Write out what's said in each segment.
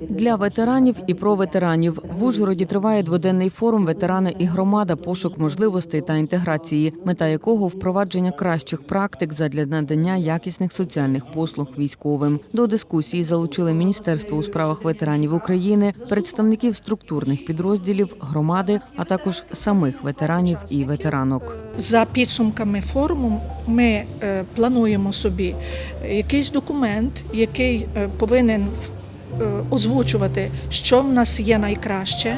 Для ветеранів і про ветеранів в Ужгороді триває дводенний форум Ветерани і громада, пошук можливостей та інтеграції, мета якого впровадження кращих практик задля надання якісних соціальних послуг військовим. До дискусії залучили Міністерство у справах ветеранів України, представників структурних підрозділів громади, а також самих ветеранів і ветеранок. За підсумками форуму ми е, плануємо собі якийсь документ, який е, повинен е, озвучувати, що в нас є найкраще,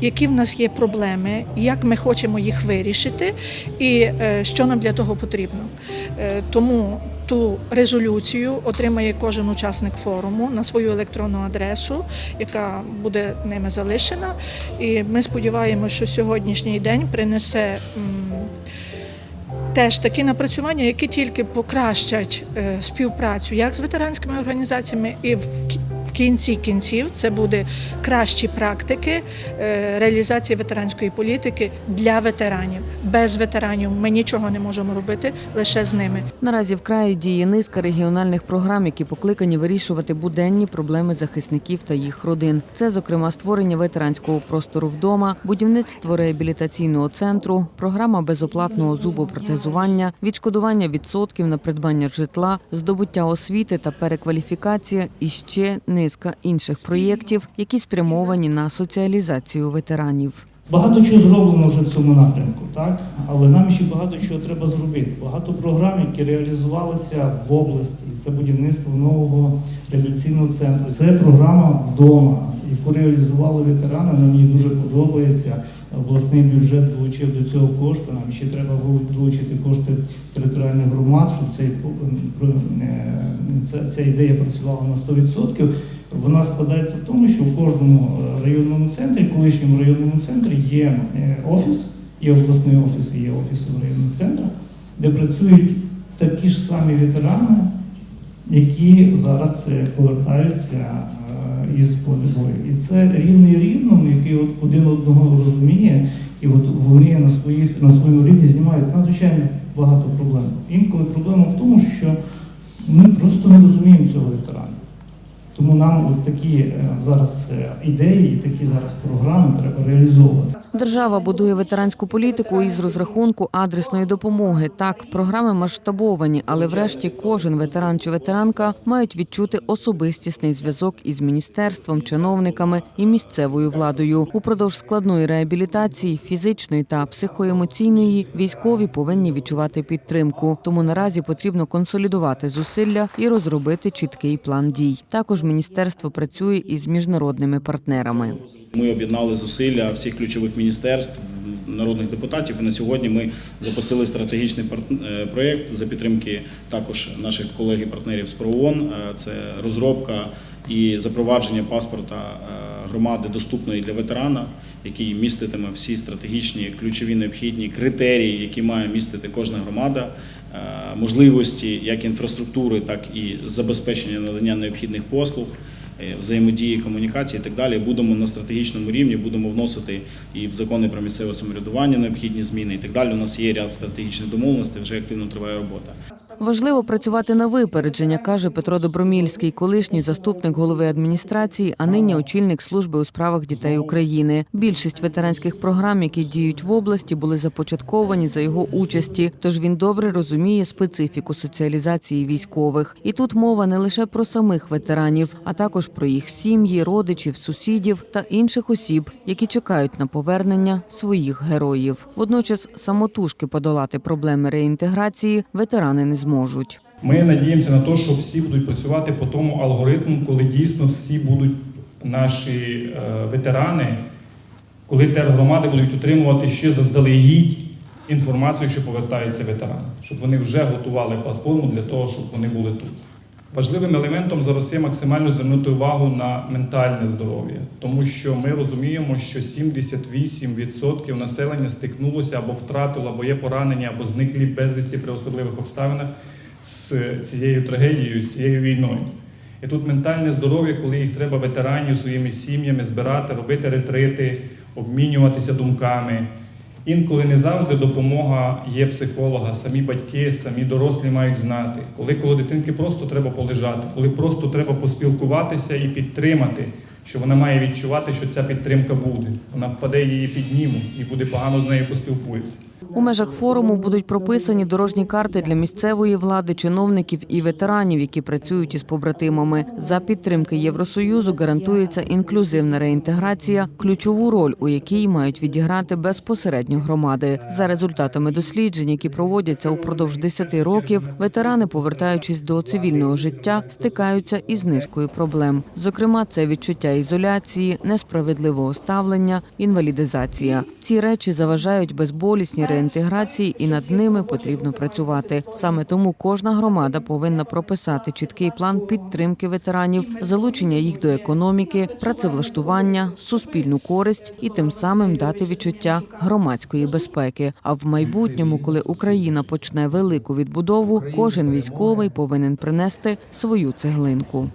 які в нас є проблеми, як ми хочемо їх вирішити, і е, що нам для того потрібно. Е, Тому ту резолюцію отримає кожен учасник форуму на свою електронну адресу, яка буде ними залишена. І ми сподіваємося, що сьогоднішній день принесе. Теж такі напрацювання, які тільки покращать е, співпрацю як з ветеранськими організаціями, і в кінці кінців це буде кращі практики е, реалізації ветеранської політики для ветеранів. Без ветеранів ми нічого не можемо робити лише з ними. Наразі в краї діє низка регіональних програм, які покликані вирішувати буденні проблеми захисників та їх родин. Це, зокрема, створення ветеранського простору вдома, будівництво реабілітаційного центру, програма безоплатного зубопротезування, відшкодування відсотків на придбання житла, здобуття освіти та перекваліфікація і ще низка інших проєктів, які спрямовані на соціалізацію ветеранів. Багато чого зроблено вже в цьому напрямку, так? але нам ще багато чого треба зробити. Багато програм, які реалізувалися в області. Це будівництво нового реабілітаційного центру. Це програма вдома, яку реалізували ветерани. Нам її дуже подобається. Обласний бюджет долучив до цього кошти. Нам ще треба долучити кошти територіальних громад, щоб цей, е, ця, ця ідея працювала на 100%. Вона складається в тому, що в кожному е, районному центрі, колишньому районному центрі є е, офіс, є обласний офіс, і є офіси в районних центрах, де працюють такі ж самі ветерани, які зараз повертаються із поля бою. І це рівний рівному, який от один одного розуміє, і от вони на своїх на своєму рівні знімають надзвичайно багато проблем. Інколи проблема в тому, що ми просто не розуміємо цього ветерана. Тому нам от такі е, зараз е, ідеї, такі зараз програми треба реалізовувати. Держава будує ветеранську політику із розрахунку адресної допомоги. Так, програми масштабовані, але врешті кожен ветеран чи ветеранка мають відчути особистісний зв'язок із міністерством, чиновниками і місцевою владою. Упродовж складної реабілітації, фізичної та психоемоційної, військові повинні відчувати підтримку. Тому наразі потрібно консолідувати зусилля і розробити чіткий план дій. Також міністерство працює із міжнародними партнерами. Ми об'єднали зусилля всіх ключових міністерств, народних депутатів. І на сьогодні ми запустили стратегічний е, проєкт за підтримки також наших колег і партнерів з ПРООН. Е, Це розробка і запровадження паспорта е, громади доступної для ветерана, який міститиме всі стратегічні ключові необхідні критерії, які має містити кожна громада. Е, Можливості як інфраструктури, так і забезпечення надання необхідних послуг е, взаємодії, комунікації і так далі. Будемо на стратегічному рівні, будемо вносити і в закони про місцеве самоврядування необхідні зміни і так далі. У нас є ряд стратегічних домовленостей, вже активно триває робота. Важливо працювати на випередження, каже Петро Добромільський, колишній заступник голови адміністрації, а нині очільник служби у справах дітей України. Більшість ветеранських програм, які діють в області, були започатковані за його участі. Тож він добре розуміє специфіку соціалізації військових. І тут мова не лише про самих ветеранів, а також про їх сім'ї, родичів, сусідів та інших осіб, які чекають на повернення своїх героїв. Водночас самотужки подолати проблеми реінтеграції ветерани не зможуть. Ми надіємося на те, що всі будуть працювати по тому алгоритму, коли дійсно всі будуть наші е, ветерани, коли тергромади будуть отримувати ще заздалегідь інформацію, що повертаються ветерани, щоб вони вже готували платформу для того, щоб вони були тут. Важливим елементом зараз є максимально звернути увагу на ментальне здоров'я, тому що ми розуміємо, що 78% населення стикнулося або втратило, або є поранені, або зниклі безвісті при особливих обставинах з цією трагедією, з цією війною. І тут ментальне здоров'я, коли їх треба ветеранів своїми сім'ями збирати, робити ретрити, обмінюватися думками. Інколи не завжди допомога є психолога, самі батьки, самі дорослі мають знати, коли коло дитинки просто треба полежати, коли просто треба поспілкуватися і підтримати, що вона має відчувати, що ця підтримка буде. Вона впаде її підніму і буде погано з нею поспілкується. У межах форуму будуть прописані дорожні карти для місцевої влади, чиновників і ветеранів, які працюють із побратимами. За підтримки Євросоюзу гарантується інклюзивна реінтеграція, ключову роль у якій мають відіграти безпосередньо громади. За результатами досліджень, які проводяться упродовж 10 років, ветерани, повертаючись до цивільного життя, стикаються із низкою проблем. Зокрема, це відчуття ізоляції, несправедливого ставлення, інвалідизація. Ці речі заважають безболісній реінтеграції, і над ними потрібно працювати. Саме тому кожна громада повинна прописати чіткий план підтримки ветеранів, залучення їх до економіки, працевлаштування, суспільну користь і тим самим дати відчуття громадської безпеки. А в майбутньому, коли Україна почне велику відбудову, кожен військовий повинен принести свою цеглинку.